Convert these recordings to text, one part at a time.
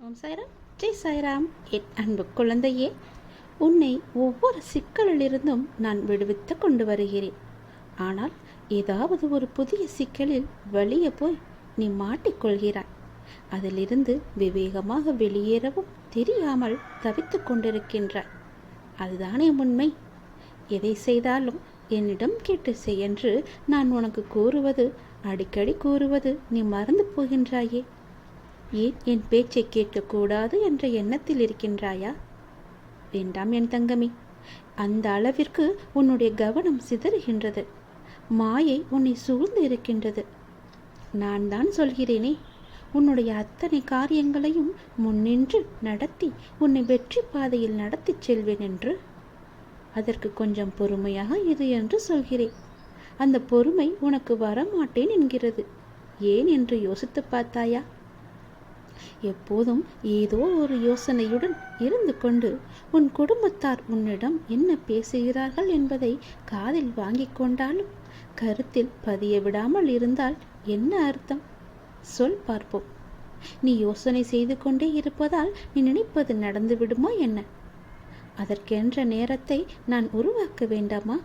ஓம் சாய்ராம். ஜெய் சாய்ராம். என் அன்பு குழந்தையே உன்னை ஒவ்வொரு சிக்கலிலிருந்தும் நான் விடுவித்து கொண்டு வருகிறேன். ஆனால் ஏதாவது ஒரு புதிய சிக்கலில் வெளியே போய் நீ மாட்டிக்கொள்கிறாய் அதிலிருந்து விவேகமாக வெளியேறவும் தெரியாமல் தவித்து கொண்டிருக்கின்றாய். அதுதானே உண்மை. எதை செய்தாலும் என்னிடம் கேட்டு செய் என்று நான் உனக்கு கூறுவது அடிக்கடி கூறுவது நீ மறந்து போகின்றாயே. ஏன் என் பேச்சை கேட்கக்கூடாது என்ற எண்ணத்தில் இருக்கின்றாயா? வேண்டாம் என் தங்கமி. அந்த அளவிற்கு உன்னுடைய கவனம் சிதறுகின்றது. மாயை உன்னை சூழ்ந்து இருக்கின்றது. நான் தான் சொல்கிறேனே. உன்னுடைய அத்தனை காரியங்களையும் முன்னின்று நடத்தி உன்னை வெற்றி பாதையில் நடத்திச் செல்வேன் என்று? அதற்கு கொஞ்சம் பொறுமையாக இது என்று சொல்கிறேன். அந்த பொறுமை உனக்கு வரமாட்டேன் என்கிறது. ஏன் என்று யோசித்து பார்த்தாயா? எப்போதும் ஏதோ ஒரு யோசனையுடன் இருந்து கொண்டு உன் குடும்பத்தார் உன்னிடம் என்ன பேசுகிறார்கள் என்பதை காதில் வாங்கிக் கொண்டாலும் கருத்தில் பதிய விடாமல் இருந்தால் என்ன அர்த்தம்? சொல் பார்ப்போம். நீ யோசனை செய்து கொண்டே இருப்பதால் நீ நினைப்பது நடந்து விடுமா என்ன? அதற்கென்ற நேரத்தை நான் உருவாக்க வேண்டாமா?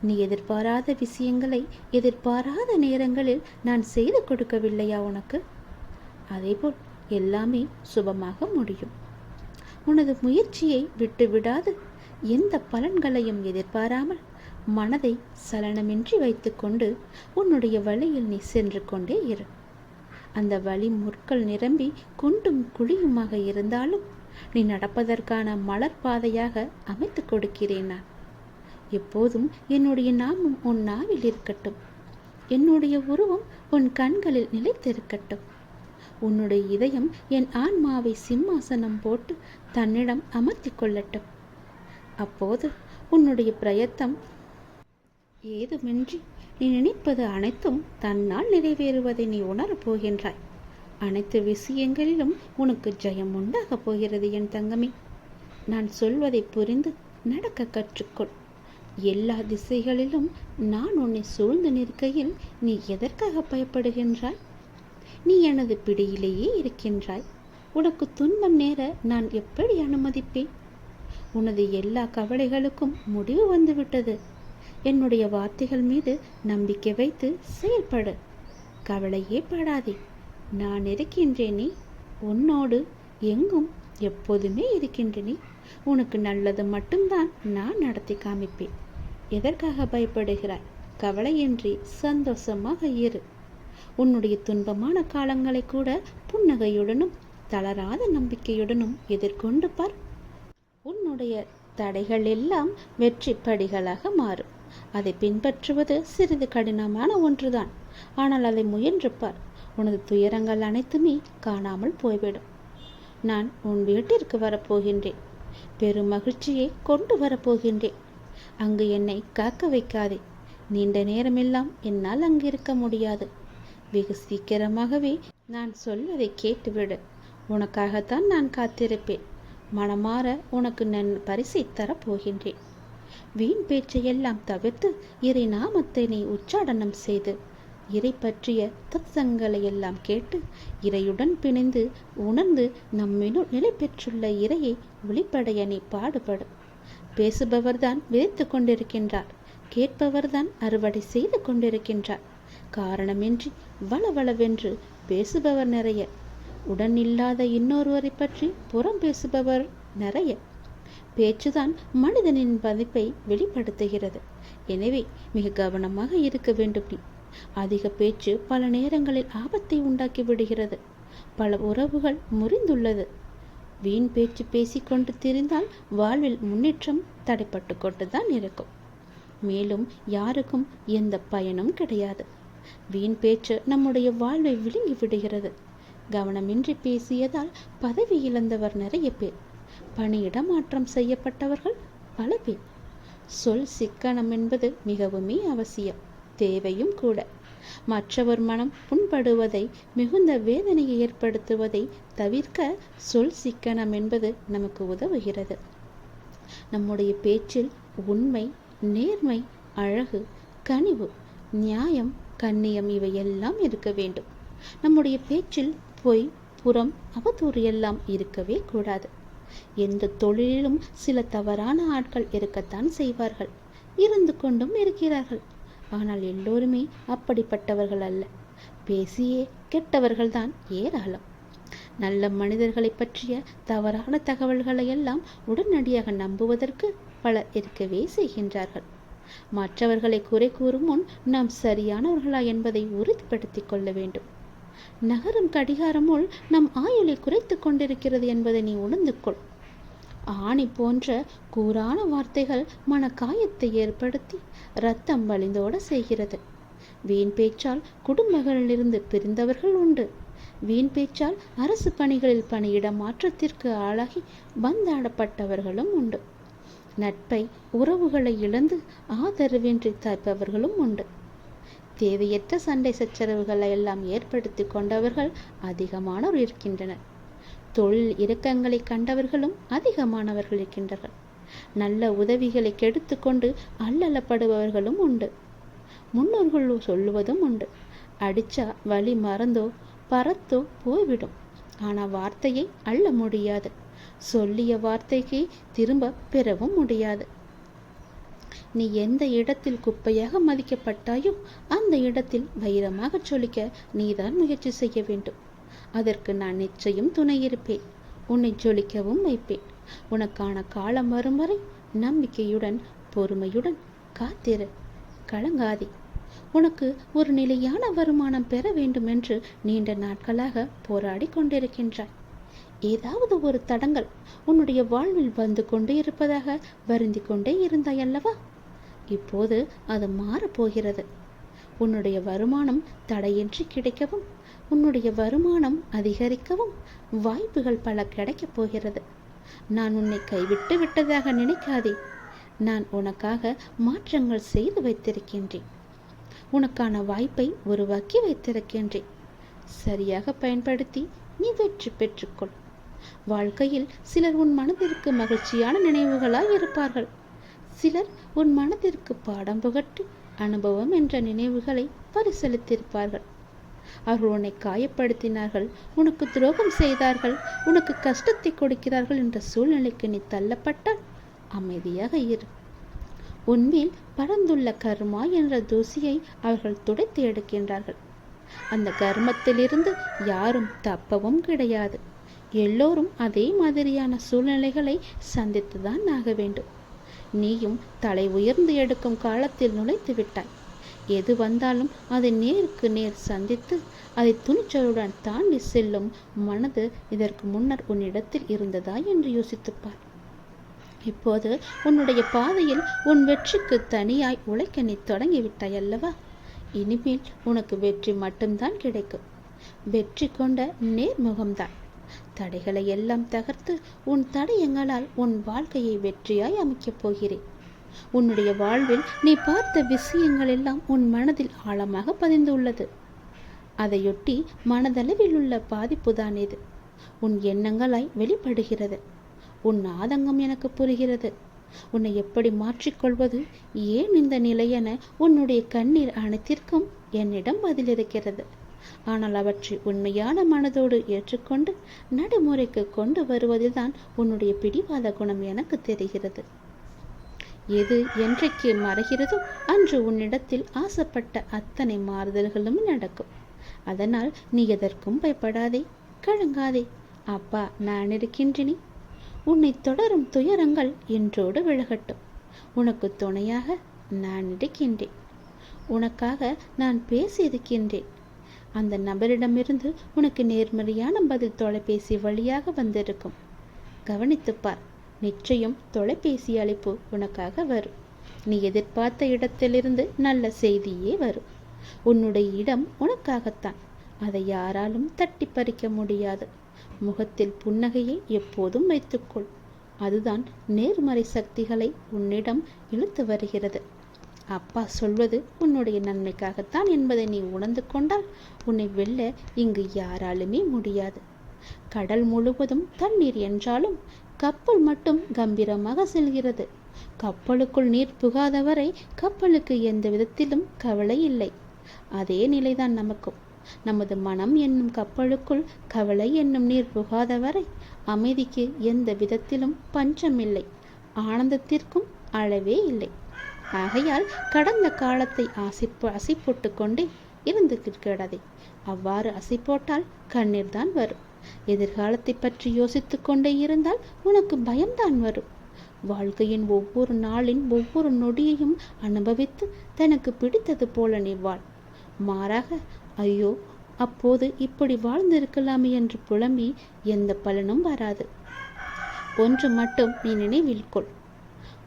நீ எதிர்பாராத விஷயங்களை எதிர்பாராத நேரங்களில் நான் செய்து கொடுக்கவில்லையா உனக்கு? அதேபோல் எல்லாமே சுபமாக முடியும். உனது முயற்சியை விட்டுவிடாது. எந்த பலன்களையும் எதிர்பாராமல் மனதை சலனமின்றி வைத்துக்கொண்டு உன்னுடைய வழியில் நீ சென்று கொண்டே இரு. அந்த வழி முற்கள் நிரம்பி குண்டும் குழியுமாக இருந்தாலும் நீ நடப்பதற்கான மலர் பாதையாக அமைத்து கொடுக்கிறேன் நான். எப்போதும் என்னுடைய நாமம் உன் நாவில் இருக்கட்டும். என்னுடைய உருவம் உன் கண்களில் நிலைத்திருக்கட்டும். உன்னுடைய இதயம் என் ஆன்மாவை சிம்மாசனம் போட்டு தன்னிடம் அமர்த்தி கொள்ளட்டும். அப்போது உன்னுடைய பிரயத்தம் ஏதுமின்றி நீ நினைப்பது அனைத்தும் தன்னால் நிறைவேறுவதை நீ உணரப் போகின்றாய். அனைத்து விஷயங்களிலும் உனக்கு ஜெயம் உண்டாகப் போகிறது என் தங்கமே. நான் சொல்வதை புரிந்து நடக்க கற்றுக்கொள். எல்லா திசைகளிலும் நான் உன்னை சூழ்ந்து நிற்கையில் நீ எதற்காக பயப்படுகின்றாய்? நீ எனது பிடியிலேயே இருக்கின்றாய். உனக்கு துன்பம் நேர நான் எப்படி அனுமதிப்பேன்? உனது எல்லா கவலைகளுக்கும் முடிவு வந்துவிட்டது. என்னுடைய வார்த்தைகள் மீது நம்பிக்கை வைத்து செயல்படு. கவலையே படாதே. நான் இருக்கின்றேனே. உன்னோடு எங்கும் எப்போதுமே இருக்கின்றேனே. உனக்கு நல்லது மட்டும்தான் நான் நடத்தி காமிப்பேன். எதற்காக பயப்படுகிறாய்? கவலையின்றி சந்தோஷமாக இரு. உன்னுடைய துன்பமான காலங்களை கூட புன்னகையுடனும் தளராத நம்பிக்கையுடனும் எதிர்கொண்டு பார். உன்னுடைய தடைகள் எல்லாம் வெற்றி படிகளாக மாறும். அதை பின்பற்றுவது சிறிது கடினமான ஒன்றுதான். ஆனால் அதை முயன்று பார். உனது துயரங்கள் அனைத்துமே காணாமல் போய்விடும். நான் உன் வீட்டிற்கு வரப்போகின்றேன். பெரும் மகிழ்ச்சியை கொண்டு வரப்போகின்றேன். அங்கு என்னை காக்க வைக்காதே. நீண்ட நேரமெல்லாம் என்னால் அங்கு இருக்க முடியாது. வெகு சீக்கிரமாகவே நான் சொல்வதை கேட்டுவிடு. உனக்காகத்தான் நான் காத்திருப்பேன். மனமாற உனக்கு நான் பரிசை தரப்போகின்றேன். வீண் பேச்சையெல்லாம் தவிர்த்து இறை நாமத்தை நீ உச்சாடனம் செய்து இறை பற்றிய தத்சங்களை எல்லாம் கேட்டு இறையுடன் பிணைந்து உணர்ந்து நம்மினுள் நிலை பெற்றுள்ள இறையை ஒளிப்படைய நீ பாடுபடு. பேசுபவர்தான் விதைத்து கொண்டிருக்கின்றார் கேட்பவர்தான் அறுவடை செய்து கொண்டிருக்கின்றார் காரணமின்றி வளவளவென்று பேசுபவர் நிறைய. உடன் இல்லாத இன்னொருவரை பற்றி புறம் பேசுபவர் நிறைய. பேச்சுதான் மனிதனின் மதிப்பை வெளிப்படுத்துகிறது. எனவே மிக கவனமாக இருக்க வேண்டும் நீ அதிக பேச்சு பல நேரங்களில் ஆபத்தை உண்டாக்கி விடுகிறது. பல உறவுகள் முறிந்துள்ளது. வீண் பேச்சு பேசிக்கொண்டு திரிந்தால் வாழ்வில் முன்னேற்றம் தடைப்பட்டு கொண்டுதான் இருக்கும். மேலும் யாருக்கும் எந்த பயனும் கிடையாது. வீண் பேச்சு நம்முடைய வாழ்வை விழுங்கி விடுகிறது. கவனமின்றி பேசியதால் பதவி இழந்தவர் நிறைய பேர். பணியிடமாற்றம் செய்யப்பட்டவர்கள் பல பேர். சொல் சிக்கனம் என்பது மிகவுமே அவசியம். தேவையும் கூட. மற்றவர் மனம் புண்படுவதை மிகுந்த வேதனையை ஏற்படுத்துவதை தவிர்க்க சொல் சிக்கனம் என்பது நமக்கு உதவுகிறது. நம்முடைய பேச்சில் உண்மை நேர்மை அழகு கனிவு நியாயம் கண்ணியம் இவையெல்லாம் இருக்க வேண்டும். நம்முடைய பேச்சில் பொய் புறம் அவதூறு எல்லாம் இருக்கவே கூடாது. எந்த தொழிலிலும் சில தவறான ஆட்கள் இருக்கத்தான் செய்வார்கள். இருந்து கொண்டும் இருக்கிறார்கள். ஆனால் எல்லோருமே அப்படிப்பட்டவர்கள் அல்ல. பேசியே கெட்டவர்கள்தான் ஏராளம். நல்ல மனிதர்களை பற்றிய தவறான தகவல்களை எல்லாம் உடனடியாக நம்புவதற்கு பலர் இருக்கவே செய்கின்றார்கள். மற்றவர்களை குறை கூறும் முன் நாம் சரியானவர்களா என்பதை உறுதிப்படுத்திக் கொள்ள வேண்டும். நகரும் கடிகாரமுள் நம் ஆயுளை குறைத்து கொண்டிருக்கிறது என்பதை நீ உணர்ந்து கொள். ஆணி போன்ற கூரான வார்த்தைகள் மன காயத்தை ஏற்படுத்தி ரத்தம் வழிந்தோட செய்கிறது. வீண் பேச்சால் குடும்பங்களிலிருந்து பிரிந்தவர்கள் உண்டு. வீண் பேச்சால் அரசு பணிகளில் பணியிட மாற்றத்திற்கு ஆளாகி பந்தாடப்பட்டவர்களும் உண்டு. நட்பை உறவுகளை இழந்து ஆதரவின்றி தப்பவர்களும் உண்டு. தேவையற்ற சண்டை சச்சரவுகளை எல்லாம் ஏற்படுத்தி கொண்டவர்கள் அதிகமானோர் இருக்கின்றனர். தொழில் இறக்கங்களை கண்டவர்களும் அதிகமானவர்கள் இருக்கின்றனர் நல்ல உதவிகளை கெடுத்து கொண்டு அல்லலப்படுபவர்களும் உண்டு. முன்னோர்கள் சொல்லுவதும் உண்டு. அடிச்சா வழி மறந்தோ பறத்தோ போய்விடும். ஆனால் வார்த்தையை அள்ள முடியாது. சொல்லிய வார்த்தைக்கு திரும்ப பெறவும் முடியாது. நீ எந்த இடத்தில் குப்பையாக மதிக்கப்பட்டாயோ அந்த இடத்தில் வைரமாக சொல்லிக்க நீதான் முயற்சி செய்ய வேண்டும். அதற்கு நான் நிச்சயம் துணை இருப்பேன். உன்னை ஜொலிக்கவும் வைப்பேன். உனக்கான காலம் வரும் வரை நம்பிக்கையுடன் பொறுமையுடன் காத்திரு. கலங்காதே. உனக்கு ஒரு நிலையான வருமானம் பெற வேண்டும் என்று நீண்ட நாட்களாக போராடி கொண்டிருக்கின்றாய். ஏதாவது ஒரு தடங்கள் உன்னுடைய வாழ்வில் வந்து கொண்டே இருப்பதாக வருந்தி கொண்டே இருந்தாய் அல்லவா? இப்போது அது மாறப்போகிறது உன்னுடைய வருமானம் தடையின்றி கிடைக்கவும் உன்னுடைய வருமானம் அதிகரிக்கவும் வாய்ப்புகள் பல கிடைக்கப் போகிறது. நான் உன்னை கைவிட்டு விட்டதாக நினைக்காதே. நான் உனக்காக மாற்றங்கள் செய்து வைத்திருக்கின்றேன். உனக்கான வாய்ப்பை உருவாக்கி வைத்திருக்கின்றேன். சரியாக பயன்படுத்தி நீ வெற்றி பெற்றுக்கொள். வாழ்க்கையில் சிலர் உன் மனதிற்கு மகிழ்ச்சியான நினைவுகளாய் இருப்பார்கள். சிலர் உன் மனதிற்கு பாடம் புகட்டி அனுபவம் என்ற நினைவுகளை பரிசளித்திருப்பார்கள். அவர்கள் உன்னை காயப்படுத்தினார்கள் உனக்கு துரோகம் செய்தார்கள் உனக்கு கஷ்டத்தை கொடுக்கிறார்கள் என்ற சூழ்நிலைக்கு நீ தள்ளப்பட்டால் அமைதியாக இரு. உன்மேல் பறந்துள்ள கர்மா என்ற தூசியை அவர்கள் துடைத்து எடுக்கின்றார்கள். அந்த கர்மத்திலிருந்து யாரும் தப்பவும் கிடையாது. எல்லோரும் அதே மாதிரியான சூழ்நிலைகளை சந்தித்துதான் ஆக வேண்டும். நீயும் தலை உயர்ந்து எடுக்கும் காலத்தில் நுழைத்து விட்டாய். எது வந்தாலும் அதை நேருக்கு நேர் சந்தித்து அதை துணிச்சலுடன் தாண்டி செல்லும் மனது இதற்கு முன்னர் உன்னிடத்தில் இருந்ததா என்று யோசித்துப்பார். இப்போது உன்னுடைய பாதையில் உன் வெற்றிக்கு தனியாய் உழைக்க நீ தொடங்கிவிட்டாய் அல்லவா? இனிமேல் உனக்கு வெற்றி மட்டும்தான் கிடைக்கும். வெற்றி கொண்ட நேர்முகம்தான். தடைகளை எல்லாம் தகர்த்து உன் தடயங்களால் உன் வாழ்க்கையை வெற்றியாய் அமைக்கப் போகிறேன். உன்னுடைய வாழ்வில் நீ பார்த்த விஷயங்கள் எல்லாம் உன் மனதில் ஆழமாக பதிந்துள்ளது. அதையொட்டி மனதளவில் உள்ள பாதிப்புதான் இது. உன் எண்ணங்களாய் வெளிப்படுகிறது. உன் ஆதங்கம் எனக்கு புரிகிறது. உன்னை எப்படி மாற்றிக்கொள்வது ஏன் இந்த நிலையென உன்னுடைய கண்ணீர் அனைத்திற்கும் என்னிடம் பதில் இருக்கிறது ஆனால் அவற்றை உண்மையான மனதோடு ஏற்றுக்கொண்டு நடைமுறைக்கு கொண்டு வருவதில்தான் உன்னுடைய பிடிவாத குணம் எனக்கு தெரிகிறது. எது என்றைக்கு மறைகிறதோ அன்று உன்னிடத்தில் ஆசைப்பட்ட அத்தனை மாறுதல்களும் நடக்கும். அதனால் நீ எதற்கும் பயப்படாதே கழுங்காதே அப்பா நான் இருக்கின்றேனே. உன்னை தொடரும் துயரங்கள் என்றோடு விலகட்டும். உனக்கு துணையாக நான் இருக்கின்றேன். உனக்காக நான் பேசியிருக்கின்றேன். அந்த நபரிடமிருந்து உனக்கு நேர்மறையான பதில் தொலைபேசி வழியாக வந்திருக்கும். கவனித்துப்பார் நிச்சயம் தொலைபேசி அழைப்பு உனக்காக வரும். நீ எதிர்பார்த்த இடத்திலிருந்து நல்ல செய்தியே வரும். உன்னுடைய இடம் உனக்காகத்தான். அதை யாராலும் தட்டி பறிக்க முடியாது. முகத்தில் புன்னகையை எப்போதும் வைத்துக்கொள். அதுதான் நேர்மறை சக்திகளை உன்னிடம் இழுத்து வருகிறது. அப்பா சொல்வது உன்னுடைய நன்மைக்காகத்தான் என்பதை நீ உணர்ந்து கொண்டால் உன்னை வெல்ல இங்கு யாராலுமே முடியாது. கடல் முழுவதும் தண்ணீர் என்றாலும் கப்பல் மட்டும் கம்பீரமாக செல்கிறது. கப்பலுக்குள் நீர் புகாதவரை கப்பலுக்கு எந்த விதத்திலும் கவலை இல்லை. அதே நிலைதான் நமக்கும். நமது மனம் என்னும் கப்பலுக்குள் கவலை என்னும் நீர் புகாத வரை அமைதிக்கு எந்த விதத்திலும் பஞ்சமில்லை ஆனந்தத்திற்கும் அளவே இல்லை. ஆகையால் கடந்த காலத்தை ஆசிப்பு அசை கொண்டே இருந்து கிடதை அவ்வாறு அசை போட்டால் கண்ணீர் தான் வரும். எதிர்காலத்தை பற்றி யோசித்து கொண்டே இருந்தால் உனக்கு பயம்தான் வரும். வாழ்க்கையின் ஒவ்வொரு நாளின் ஒவ்வொரு நொடியையும் அனுபவித்து தனக்கு பிடித்தது போல நீ வாழ். மாறாக ஐயோ அப்போது இப்படி வாழ்ந்திருக்கலாமே என்று புலம்பி எந்த பலனும் வராது. ஒன்று மட்டும் நீ நினைவில் கொள்.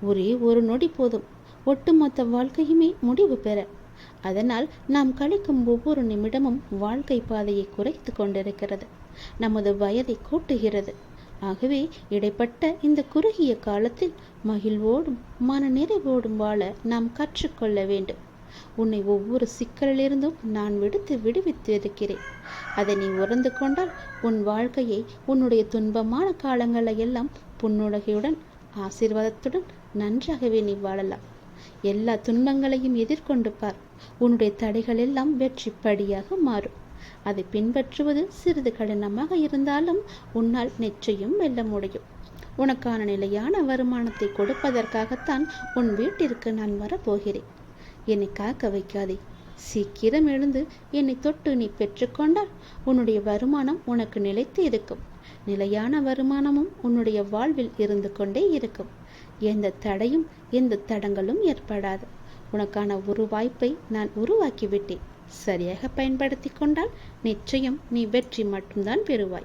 ஒரே ஒரு நொடி போதும். ஒட்டுமொத்த வாழ்க்கையுமே முடிவு பெற. அதனால் நாம் கழிக்கும் ஒவ்வொரு நிமிடமும் வாழ்க்கை பாதையை குறைத்து கொண்டிருக்கிறது. நமது வயதை கூட்டுகிறது. ஆகவே இடைப்பட்ட இந்த குறுகிய காலத்தில் மகிழ்வோடும் மன நிறைவோடும் வாழ நாம் கற்றுக்கொள்ள வேண்டும். உன்னை ஒவ்வொரு சிக்கலிலிருந்தும் நான் விடுத்து விடுவித்து இருக்கிறேன் அதை நீ உறந்து கொண்டால் உன் வாழ்க்கையை உன்னுடைய துன்பமான காலங்களை எல்லாம் புன்னுலகையுடன் ஆசீர்வாதத்துடன் நன்றாகவே நீ வாழலாம். எல்லா துன்பங்களையும் எதிர்கொண்டு பார். உன்னுடைய தடைகள் எல்லாம் வெற்றி படியாக மாறும். அதை பின்பற்றுவது சிறிது கடினமாக இருந்தாலும் உன்னால் நிச்சயம் வெல்ல முடியும். உனக்கான நிலையான வருமானத்தை கொடுப்பதற்காகத்தான் உன் வீட்டிற்கு நான் வரப்போகிறேன். என்னை காக்க வைக்காதே. சீக்கிரம் எழுந்து என்னை தொட்டு நீ பெற்றுக்கொண்டால் உன்னுடைய வருமானம் உனக்கு நிலைத்து இருக்கும். நிலையான வருமானமும் உன்னுடைய வாழ்வில் இருந்து கொண்டே இருக்கும். எந்த தடையும் எந்த தடங்களும் ஏற்படாது. உனக்கான ஒரு வாய்ப்பை நான் உருவாக்கிவிட்டேன். சரியாக பயன்படுத்தி கொண்டால் நிச்சயம் நீ வெற்றி மட்டும்தான் பெறுவாய்.